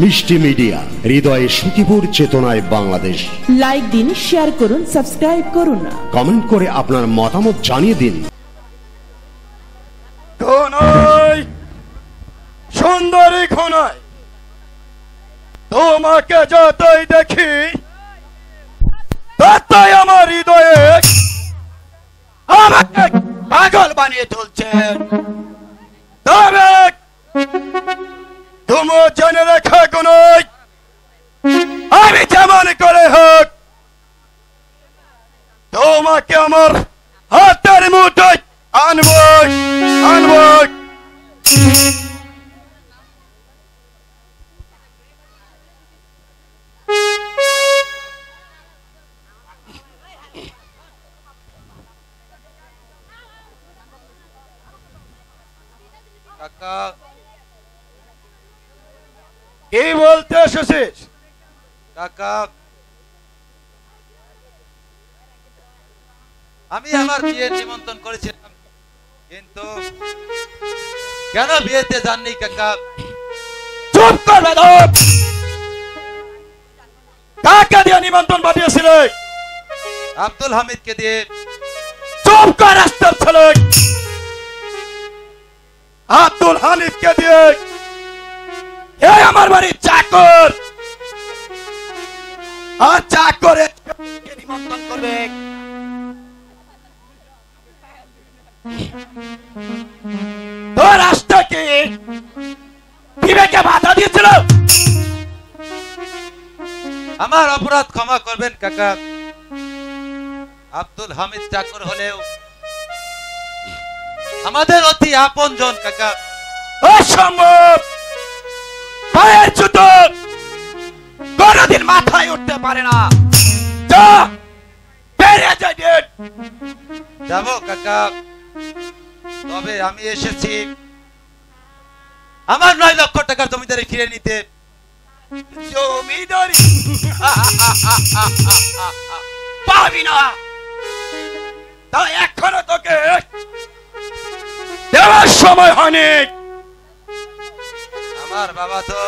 মিষ্টি মিডিয়া হৃদয়ে সুখীপুর চেতনায় বাংলাদেশ। লাইক দিন শেয়ার করুন সাবস্ক্রাইব করুন কমেন্ট করে আপনার মতামত জানিয়ে দিন। সুন্দরী খোনাই তোমাকে যতই দেখি ততই আমার হৃদয়ে আমাকে পাগল বানিয়ে তুলছেন তবে তুমি জেনে আমার হাতের মুঠোয় আনবই আনবই। কি বলতে এসেছিস? কাকা আমি আমার বিয়ে নিমন্ত্রণ করেছিলাম কিন্তু কেন বিয়েতে যাননি কাকা? চুপ কর বেদব! কাকে দিয়ে নিমন্ত্রণ পাঠিয়েছিলে? আব্দুল হামিদকে দিয়ে। চুপ কর রাস্তার ছেলে! আব্দুল হানিফকে দিয়ে। এই আমার বাড়ির চাকর! আর চাকরে নিমন্ত্রণ করবে। তোর রাস্তা কি? বিবেকে বাধা দিয়েছিল? আমার অপরাধ ক্ষমা করবেন কাকা। আব্দুল হামিদ চাকর হলেও আমাদের অতি আপনজন কাকা। অসম্ভব! পায়ের জুতো কোনদিন মাথায় উঠতে পারে না। যা! বেরিয়ে যাই ডেট। কাকা। তবে আমি এসেছি। আমার নয় লক্ষ টাকার জমিদারি ফিরে নিতে। জমিদারি? পাবি না। তা এখনও তোকে দেওয়ার সময় হয়নি। আমার বাবা তো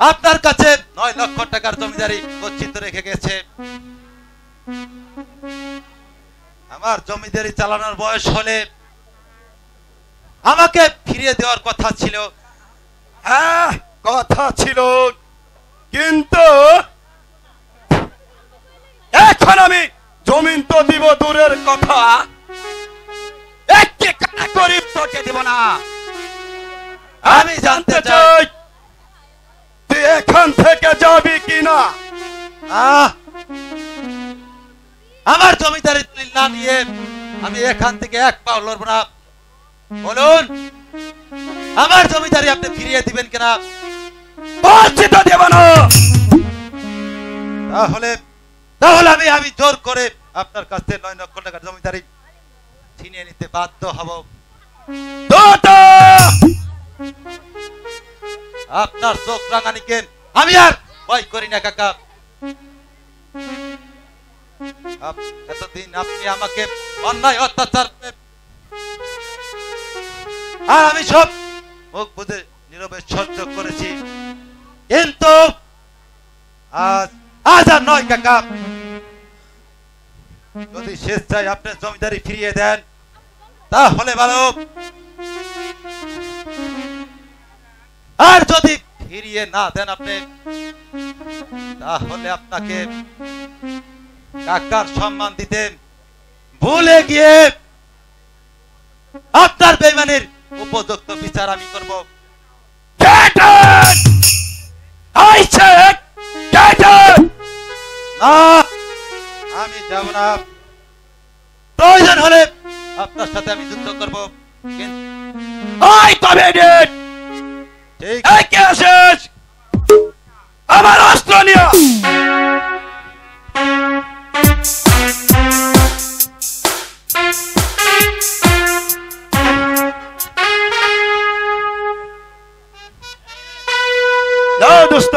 আপনার কাছে নয় লক্ষ টাকার জমিদারি গচ্ছিত রেখে গেছে। আমার জমিদারি চালানোর বয়স হলে আমাকে ফিরিয়ে দেওয়ার কথা ছিল। হ্যাঁ কথা ছিল। কিন্তু এখন আমি জমিন তো দিব দূরের কথা। গরিব আমি জানতে চাই, তুই এখান থেকে যাবি কিনা? আহ! আমার জমিদারি দলিল না নিয়ে আমি এখান থেকে এক পাও লড়বো না। বলুন, আমার জমিদারি আপনি ফিরিয়ে দিবেন কিনা? বলছি তো দেব না। তাহলে তাহলে আমি আমি জোর করে আপনার কাছ থেকে নয় লক্ষ টাকার জমিদারি ছিনিয়ে নিতে বাধ্য হব। আপনার চোখ রাঙানিকে আমি আর ভয় করি না, কাকা। এতদিন আপনি আমাকে অন্যায় অত্যাচার আর আমি সব মুখ বুঝে নীরবে সহ্য করেছি। কিন্তু আজ আজ আর নয় কাকা। যদি স্বেচ্ছায় আপনার জমিদারি ফিরিয়ে দেন, তাহলে ভালো। আর যদি ফিরিয়ে না দেন আপনি, তাহলে আপনাকে কাকার সম্মান দিতে ভুলে গিয়ে আপনার বেমানের উপযুক্ত বিচার আমি করব। আমি যাব না। প্রয়োজন হলে আপনার সাথে আমি যুদ্ধ করব। ঠিক। কে আমার অস্ত্র নিয়ে! না দোস্ত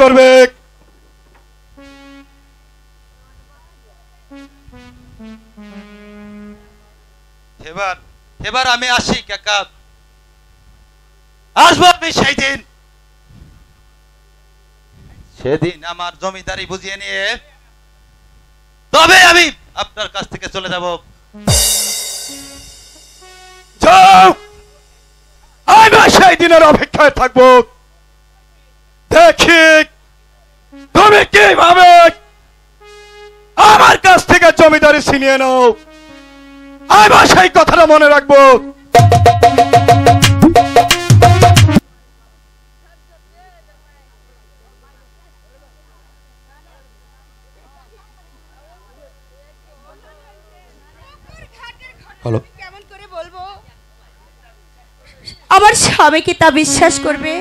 করবে। এবার এবার আমি আসি কাকা। আসব আমি সেই দিন সেদিন আমার জমিদারি বুঝিয়ে নিয়ে তবে আমি আপনার কাছ থেকে চলে যাব। আমি সেই দিনের অপেক্ষায় থাকব। দেখি তুমি কীভাবে আমার কাছ থেকে জমিদারি ছিনিয়ে নাও? আমি সেই কথাটা মনে রাখব। আমার স্বামী কি তা বিশ্বাস করবে?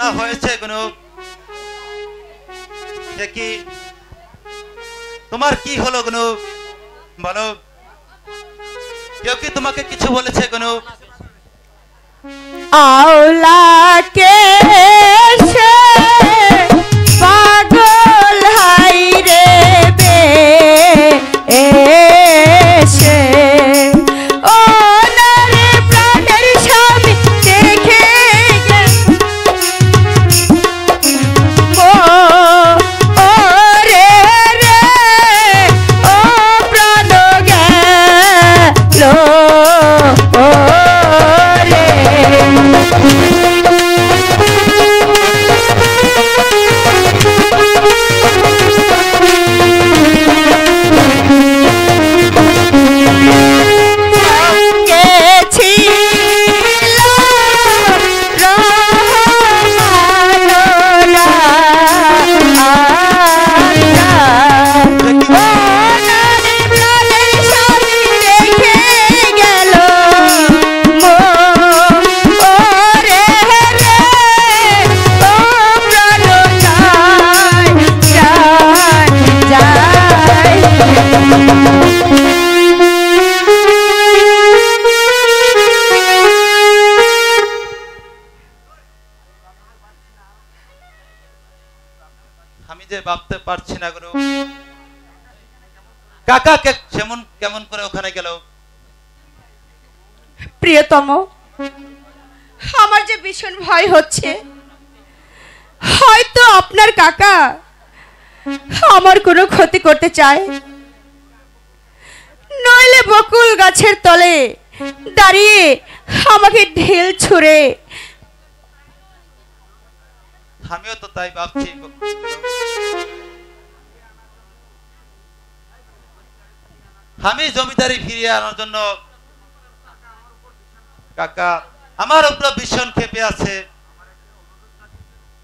রান্না হয়েছে কোনো? দেখি তোমার কি হলো কোনো? বলো। কেউ কি তোমাকে কিছু বলেছে কোনো? আওলাকে সে কাকা কে- যেমন কেমন করে ওখানে গেল? প্রিয়তম আমার যে ভীষণ ভয় হচ্ছে হয়তো আপনার কাকা আমার কোনো ক্ষতি করতে চায়। নইলে বকুল গাছের তলে দাঁড়িয়ে আমাকে ঢেল ছুঁড়ে। আমিও তো তাই ভাবছি। আমি জমিদারি ফিরিয়ে আনার জন্য কাকা আমার উপর ভীষণ ক্ষেপে আছে।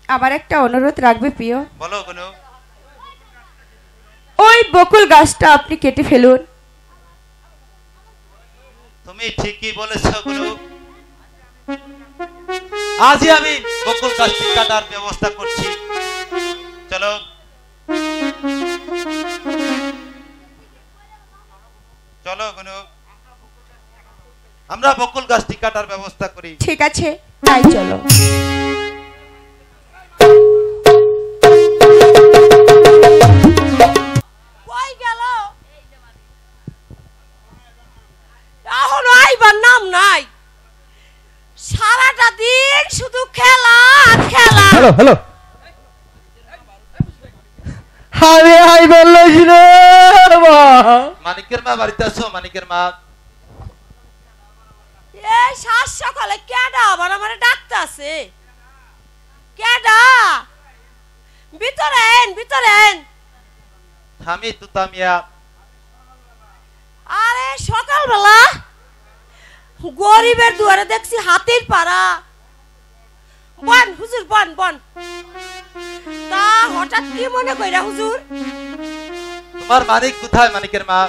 আমার একটা অনুরোধ রাখবে প্রিয়। বলো কোনো। ওই বকুল গাছটা আপনি কেটে ফেলুন। তুমি ঠিকই বলেছ গুরু আজই আমি বকুল গাছটি কাটার ব্যবস্থা করছি। আমরা বকুল গাছটি কাটার ব্যবস্থা করি। ঠিক আছে তাই চলো। কই গেল? এখন আইবার নাম নাই। সারাদিন শুধু খেলা আর খেলা। Hello hello. আমি আই বলছি মানিকের মা বাড়িতে আছো? মানিকের মা। এই সাত সকালে কেডা আবার আমার কেডা ভিতরে এন ভিতরে এন আমি তুতামিয়া আরে সকালবেলা গরিবের দুয়ারে দেখছি হাতির পাড়া। বন হুজুর বন বন। তা হঠাৎ কি মনে কইরা হুজুর? তোমার মানিক কোথায় মানিকের মা?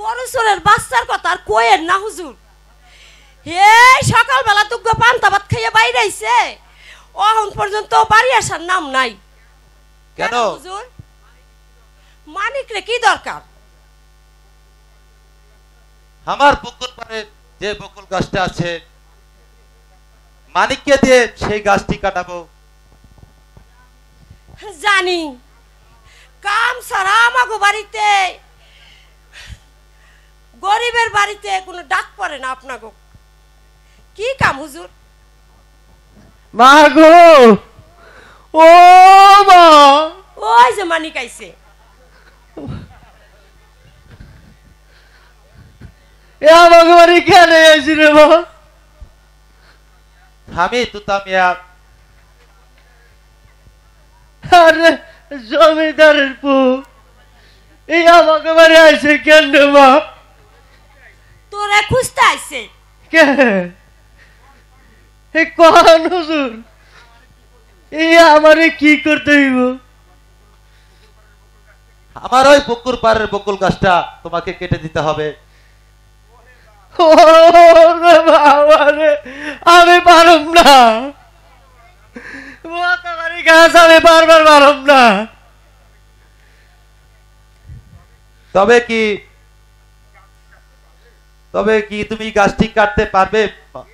গরু চোরের বাচ্চার কথা আর কইেন না হুজুর। এই সকালবেলা তুগ্গ পান্তা ভাত খাইয়ে বাইরে আইছে। অহন পর্যন্ত বাড়ি আসার নাম নাই। কেন? হুজুর? মানিক রে কি দরকার? আমার পুকুর পাড়ে যে বকুল গাছটা আছে মানিককে দিয়ে সেই গাছটি কাটাবো। জানি। কাম ছাড়া আমাগো বাড়িতে গরিবের বাড়িতে কোনো ডাক পড়ে না আপনাগো। কি কাম হুজুর? মা গো ও মা। ওই যে মানিক আইছে। এ আমাকে বাড়ি কেন রে মা? আমি তুতামিয়া আরে জমিদারের পু এই আমাকে বাড়ি আইছে কেন মা? তোরে খুঁজতে আইছে কে? এ কোন হুজুর? এই আমারে কি করতে হইব? আমার ওই পুকুর পাড়ের বকুল গাছটা তোমাকে কেটে দিতে হবে। আমি পারুম না। গাছ আমি বারবার পারুম না। তবে কি তবে কি তুমি গাছটি কাটতে পারবে?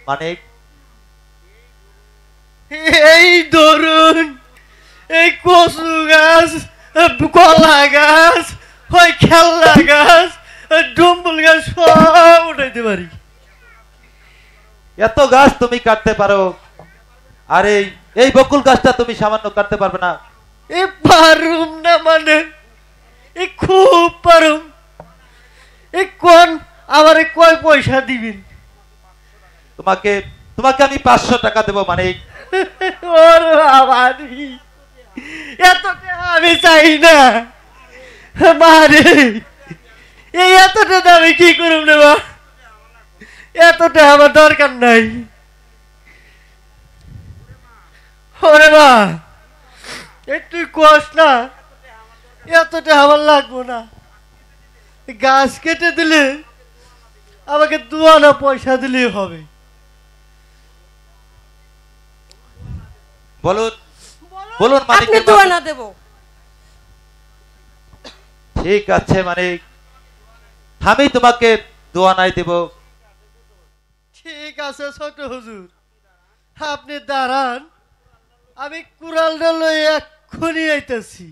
মানে এই ধরুন এই কচু গাছ কলা গাছ ওই খেলনা গাছ ডুম্বুল গাছ সব উঠাইতে পারি। এত গাছ তুমি কাটতে পারো। আর এই এই বকুল গাছটা তুমি সামান্য কাটতে পারবে না। এ পারুম না মানে এ খুব পারুম। এ কোন আমারে কয় পয়সা দিবেন? তোমাকে তোমাকে আমি পাঁচশো টাকা দেবো মানে ওর বাবারি এতটা আমি চাই না। মারে এই এতটা দামে কি করুম রে মা? এতটা আমার দরকার নাই। ওরে মা একটু কষ না এতটা আমার লাগবো না। গাছ কেটে দিলে আমাকে দুয়ানা পয়সা দিলেই হবে। বলুন। বলুন। আপনি মানিকের দোয়া বাবা। না দেব। ঠিক আছে মানিক আমি তোমাকে দোয়ানায় দেব। ঠিক আছে ছোট হুজুর। আপনি দাঁড়ান। আমি কুড়ালটা লই এক্ষুনি আইতেছি।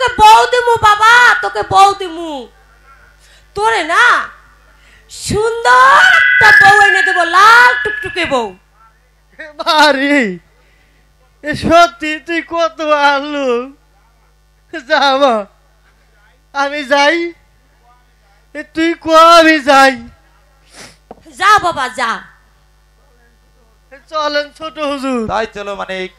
তোকে বউ দিমু বাবা তোকে বউ দিমু। তোরে না সুন্দর একটা বউ এনে দেবো লাল টুকটুকে বউ। মারি এ সত্যি তুই কত আলু। যাবা আমি যাই। এ তুই ক আমি যাই। যা বাবা যা। চলেন ছোট হুজুর। তাই চলো মানিক